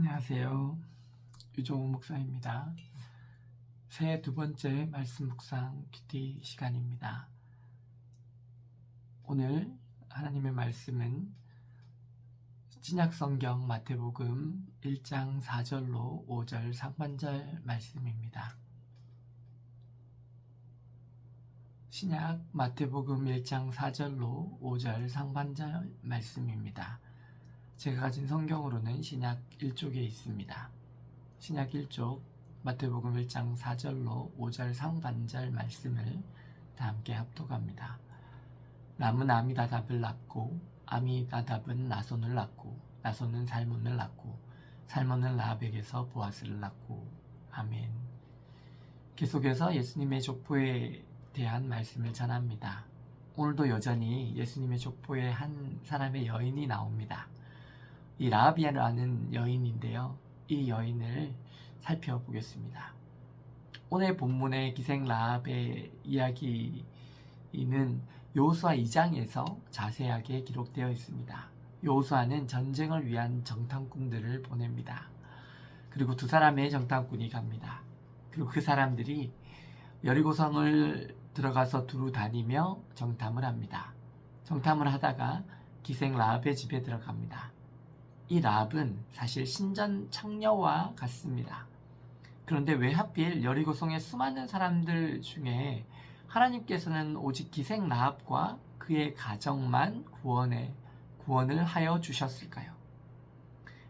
안녕하세요. 유종우 목사입니다. 새해 두 번째 말씀 묵상 큐티 시간입니다. 오늘 하나님의 말씀은 신약 성경 마태복음 1장 4절로 5절 상반절 말씀입니다. 신약 마태복음 1장 4절로 5절 상반절 말씀입니다. 제가 가진 성경으로는 신약 1쪽에 있습니다. 신약 1쪽 마태복음 1장 4절로 5절 상반절 말씀을 다 함께 합독합니다. 남은 아미다답을 낳고 아미다답은 나손을 낳고 나손은 살몬을 낳고 살몬은 라합에게서 보아스를 낳고 아멘. 계속해서 예수님의 족보에 대한 말씀을 전합니다. 오늘도 여전히 예수님의 족보에 한 사람의 여인이 나옵니다. 이 라비아라는 여인인데요. 이 여인을 살펴보겠습니다. 오늘 본문의 기생 라합의 이야기는 요수아 2장에서 자세하게 기록되어 있습니다. 요수아는 전쟁을 위한 정탐꾼들을 보냅니다. 그리고 두 사람의 정탐꾼이 갑니다. 그리고 그 사람들이 여리고성을 들어가서 두루 다니며 정탐을 합니다. 정탐을 하다가 기생 라합의 집에 들어갑니다. 이 라합은 사실 신전 창녀와 같습니다. 그런데 왜 하필 여리고성의 수많은 사람들 중에 하나님께서는 오직 기생 라합과 그의 가정만 구원에 구원을 하여 주셨을까요?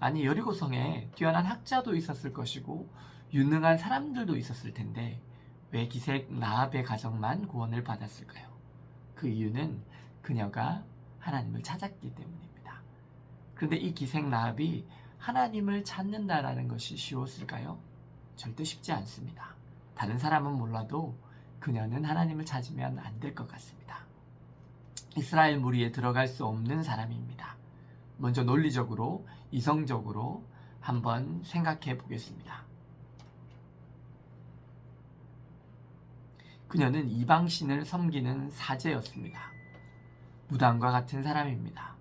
아니 여리고성에 뛰어난 학자도 있었을 것이고 유능한 사람들도 있었을 텐데 왜 기생 라합의 가정만 구원을 받았을까요? 그 이유는 그녀가 하나님을 찾았기 때문입니다. 그런데 이 기생 라합이 하나님을 찾는다라는 것이 쉬웠을까요? 절대 쉽지 않습니다. 다른 사람은 몰라도 그녀는 하나님을 찾으면 안 될 것 같습니다. 이스라엘 무리에 들어갈 수 없는 사람입니다. 먼저 논리적으로, 이성적으로 한번 생각해 보겠습니다. 그녀는 이방신을 섬기는 사제였습니다. 무당과 같은 사람입니다.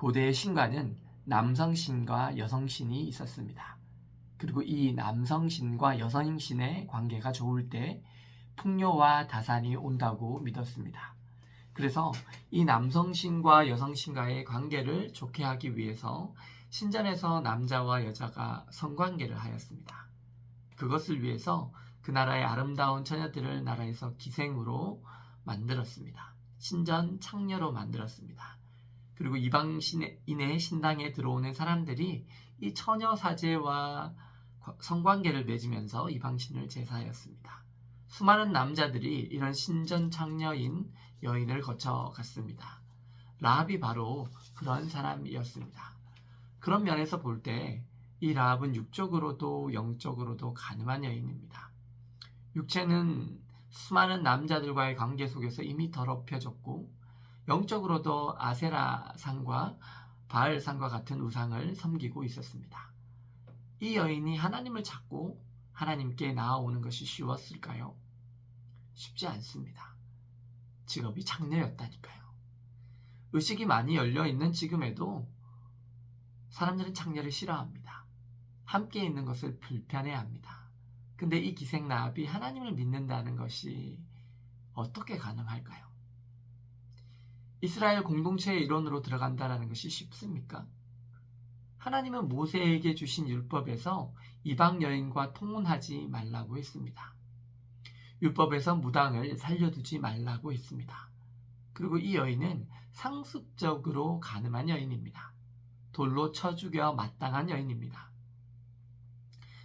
고대의 신과는 남성신과 여성신이 있었습니다. 그리고 이 남성신과 여성신의 관계가 좋을 때 풍요와 다산이 온다고 믿었습니다. 그래서 이 남성신과 여성신과의 관계를 좋게 하기 위해서 신전에서 남자와 여자가 성관계를 하였습니다. 그것을 위해서 그 나라의 아름다운 처녀들을 나라에서 기생으로 만들었습니다. 신전 창녀로 만들었습니다. 그리고 이방인의 신당에 들어오는 사람들이 이 처녀 사제와 성관계를 맺으면서 이방신을 제사하였습니다. 수많은 남자들이 이런 신전 창녀인 여인을 거쳐갔습니다. 라합이 바로 그런 사람이었습니다. 그런 면에서 볼 때 이 라합은 육적으로도 영적으로도 가늠한 여인입니다. 육체는 수많은 남자들과의 관계 속에서 이미 더럽혀졌고 영적으로도 아세라상과 바알상과 같은 우상을 섬기고 있었습니다. 이 여인이 하나님을 찾고 하나님께 나아오는 것이 쉬웠을까요? 쉽지 않습니다. 직업이 창녀였다니까요. 의식이 많이 열려 있는 지금에도 사람들은 창녀를 싫어합니다. 함께 있는 것을 불편해 합니다. 근데 이 기생 나합이 하나님을 믿는다는 것이 어떻게 가능할까요? 이스라엘 공동체의 일원으로 들어간다는 것이 쉽습니까? 하나님은 모세에게 주신 율법에서 이방 여인과 통혼하지 말라고 했습니다. 율법에서 무당을 살려두지 말라고 했습니다. 그리고 이 여인은 상습적으로 가늠한 여인입니다. 돌로 쳐 죽여 마땅한 여인입니다.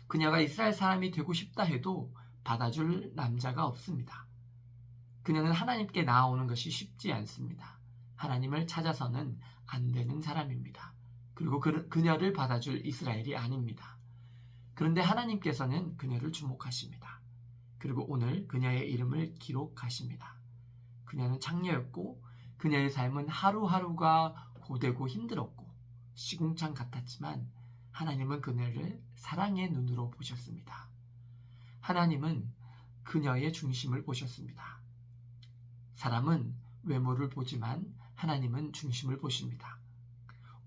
그녀가 이스라엘 사람이 되고 싶다 해도 받아줄 남자가 없습니다. 그녀는 하나님께 나아오는 것이 쉽지 않습니다. 하나님을 찾아서는 안 되는 사람입니다. 그리고 그, 그녀를 받아줄 이스라엘이 아닙니다. 그런데 하나님께서는 그녀를 주목하십니다. 그리고 오늘 그녀의 이름을 기록하십니다. 그녀는 창녀였고 그녀의 삶은 하루하루가 고되고 힘들었고 시궁창 같았지만 하나님은 그녀를 사랑의 눈으로 보셨습니다. 하나님은 그녀의 중심을 보셨습니다. 사람은 외모를 보지만 하나님은 중심을 보십니다.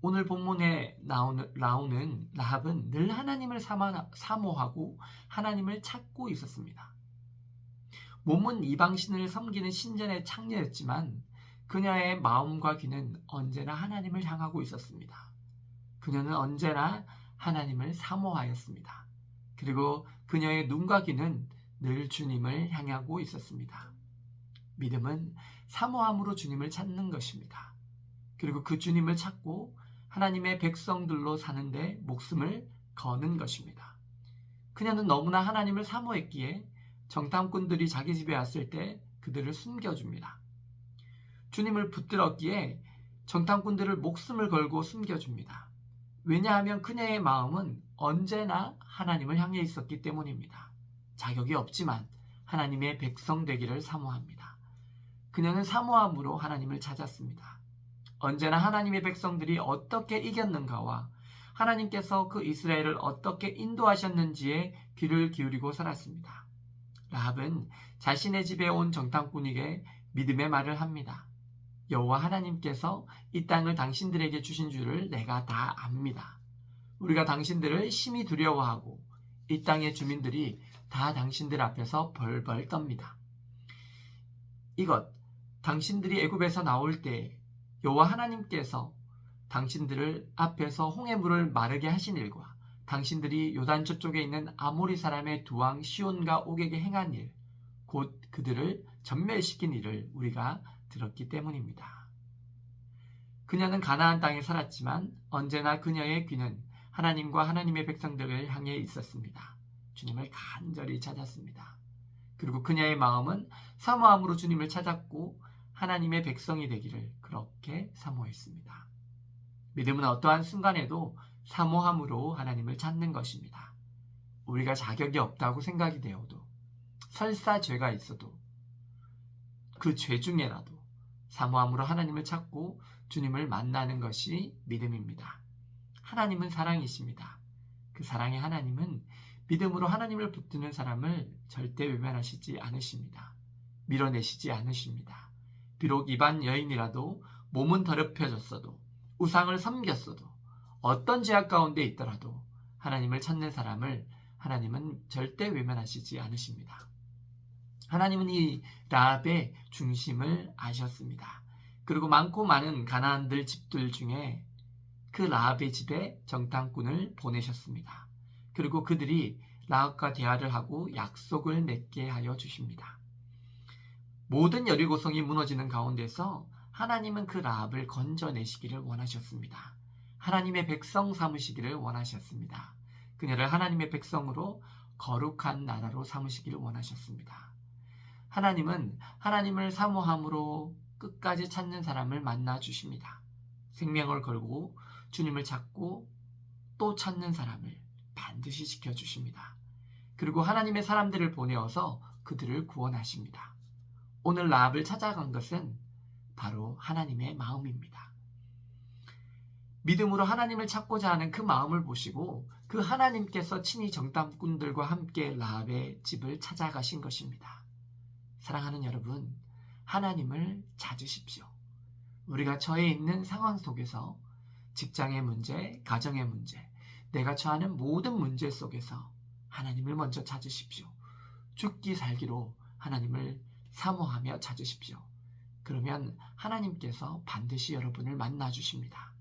오늘 본문에 나오는, 나오는 라합은 늘 하나님을 사모하고 하나님을 찾고 있었습니다. 몸은 이방신을 섬기는 신전의 창녀였지만 그녀의 마음과 귀는 언제나 하나님을 향하고 있었습니다. 그녀는 언제나 하나님을 사모하였습니다. 그리고 그녀의 눈과 귀는 늘 주님을 향하고 있었습니다. 믿음은 사모함으로 주님을 찾는 것입니다. 그리고 그 주님을 찾고 하나님의 백성들로 사는데 목숨을 거는 것입니다. 그녀는 너무나 하나님을 사모했기에 정탐꾼들이 자기 집에 왔을 때 그들을 숨겨줍니다. 주님을 붙들었기에 정탐꾼들을 목숨을 걸고 숨겨줍니다. 왜냐하면 그녀의 마음은 언제나 하나님을 향해 있었기 때문입니다. 자격이 없지만 하나님의 백성 되기를 사모합니다. 그녀는 사모함으로 하나님을 찾았습니다. 언제나 하나님의 백성들이 어떻게 이겼는가와 하나님께서 그 이스라엘을 어떻게 인도하셨는지에 귀를 기울이고 살았습니다. 라합은 자신의 집에 온 정탐꾼에게 믿음의 말을 합니다. 여호와 하나님께서 이 땅을 당신들에게 주신 줄을 내가 다 압니다. 우리가 당신들을 심히 두려워하고 이 땅의 주민들이 다 당신들 앞에서 벌벌 떱니다. 이것 당신들이 애굽에서 나올 때 여호와 하나님께서 당신들을 앞에서 홍해물을 마르게 하신 일과 당신들이 요단 저쪽에 있는 아모리 사람의 두 왕 시온과 옥에게 행한 일, 곧 그들을 전멸시킨 일을 우리가 들었기 때문입니다. 그녀는 가나안 땅에 살았지만 언제나 그녀의 귀는 하나님과 하나님의 백성들을 향해 있었습니다. 주님을 간절히 찾았습니다. 그리고 그녀의 마음은 사모함으로 주님을 찾았고 하나님의 백성이 되기를 그렇게 사모했습니다. 믿음은 어떠한 순간에도 사모함으로 하나님을 찾는 것입니다. 우리가 자격이 없다고 생각이 되어도 설사 죄가 있어도 그 죄 중에라도 사모함으로 하나님을 찾고 주님을 만나는 것이 믿음입니다. 하나님은 사랑이십니다. 그 사랑의 하나님은 믿음으로 하나님을 붙드는 사람을 절대 외면하시지 않으십니다. 밀어내시지 않으십니다. 비록 이반 여인이라도 몸은 더럽혀졌어도 우상을 섬겼어도 어떤 죄악 가운데 있더라도 하나님을 찾는 사람을 하나님은 절대 외면하시지 않으십니다. 하나님은 이 라합의 중심을 아셨습니다. 그리고 많고 많은 가나안들 집들 중에 그 라합의 집에 정탐꾼을 보내셨습니다. 그리고 그들이 라합과 대화를 하고 약속을 맺게 하여 주십니다. 모든 여리고성이 무너지는 가운데서 하나님은 그 라합을 건져내시기를 원하셨습니다. 하나님의 백성 삼으시기를 원하셨습니다. 그녀를 하나님의 백성으로 거룩한 나라로 삼으시기를 원하셨습니다. 하나님은 하나님을 사모함으로 끝까지 찾는 사람을 만나 주십니다. 생명을 걸고 주님을 찾고 또 찾는 사람을 반드시 지켜주십니다. 그리고 하나님의 사람들을 보내어서 그들을 구원하십니다. 오늘 라합을 찾아간 것은 바로 하나님의 마음입니다. 믿음으로 하나님을 찾고자 하는 그 마음을 보시고 그 하나님께서 친히 정탐꾼들과 함께 라합의 집을 찾아가신 것입니다. 사랑하는 여러분, 하나님을 찾으십시오. 우리가 처해 있는 상황 속에서 직장의 문제, 가정의 문제, 내가 처하는 모든 문제 속에서 하나님을 먼저 찾으십시오. 죽기 살기로 하나님을 사모하며 찾으십시오. 그러면 하나님께서 반드시 여러분을 만나 주십니다.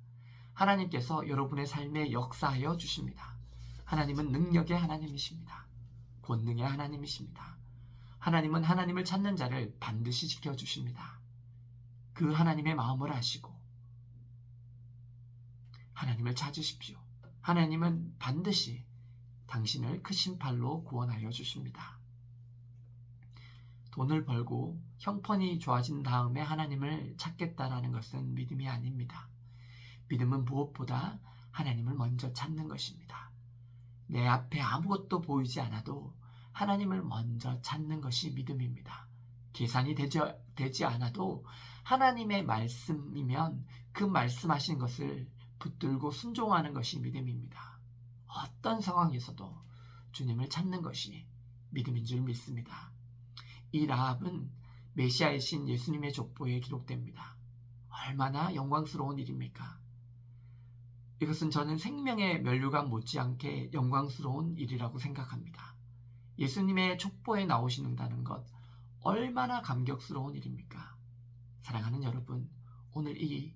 하나님께서 여러분의 삶에 역사하여 주십니다. 하나님은 능력의 하나님이십니다. 권능의 하나님이십니다. 하나님은 하나님을 찾는 자를 반드시 지켜주십니다. 그 하나님의 마음을 아시고 하나님을 찾으십시오. 하나님은 반드시 당신을 크신 팔로 구원하여 주십니다. 돈을 벌고 형편이 좋아진 다음에 하나님을 찾겠다라는 것은 믿음이 아닙니다. 믿음은 무엇보다 하나님을 먼저 찾는 것입니다. 내 앞에 아무것도 보이지 않아도 하나님을 먼저 찾는 것이 믿음입니다. 계산이 되지, 되지 않아도 하나님의 말씀이면 그 말씀하신 것을 붙들고 순종하는 것이 믿음입니다. 어떤 상황에서도 주님을 찾는 것이 믿음인 줄 믿습니다. 이 라합은 메시아이신 예수님의 족보에 기록됩니다. 얼마나 영광스러운 일입니까? 이것은 저는 생명의 면류관 못지않게 영광스러운 일이라고 생각합니다. 예수님의 촉보에 나오시는다는 것 얼마나 감격스러운 일입니까? 사랑하는 여러분, 오늘 이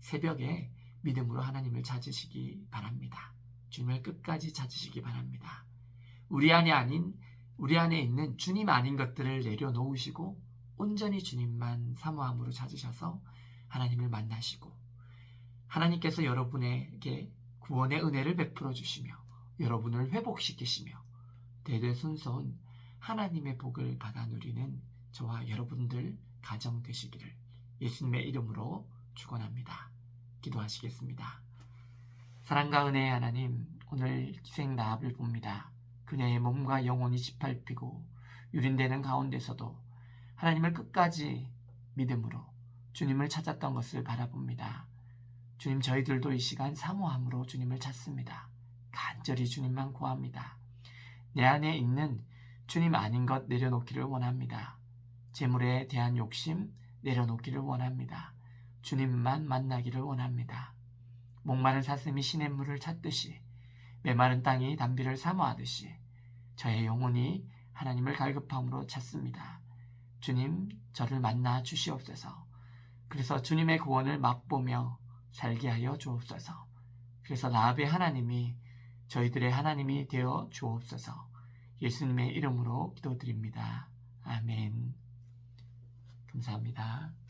새벽에 믿음으로 하나님을 찾으시기 바랍니다. 주님을 끝까지 찾으시기 바랍니다. 우리 안에 아닌 우리 안에 있는 주님 아닌 것들을 내려놓으시고 온전히 주님만 사모함으로 찾으셔서 하나님을 만나시고 하나님께서 여러분에게 구원의 은혜를 베풀어 주시며 여러분을 회복시키시며 대대손손 하나님의 복을 받아 누리는 저와 여러분들 가정 되시기를 예수님의 이름으로 축원합니다. 기도하시겠습니다. 사랑과 은혜의 하나님, 오늘 기생 나합을 봅니다. 그녀의 몸과 영혼이 짓밟히고 유린되는 가운데서도 하나님을 끝까지 믿음으로 주님을 찾았던 것을 바라봅니다. 주님 저희들도 이 시간 사모함으로 주님을 찾습니다. 간절히 주님만 구합니다. 내 안에 있는 주님 아닌 것 내려놓기를 원합니다. 재물에 대한 욕심 내려놓기를 원합니다. 주님만 만나기를 원합니다. 목마른 사슴이 시냇물을 찾듯이 메마른 땅이 담비를 사모하듯이 저의 영혼이 하나님을 갈급함으로 찾습니다. 주님 저를 만나 주시옵소서. 그래서 주님의 구원을 맛보며 살게 하여 주옵소서. 그래서 라합의 하나님이 저희들의 하나님이 되어 주옵소서. 예수님의 이름으로 기도드립니다. 아멘. 감사합니다.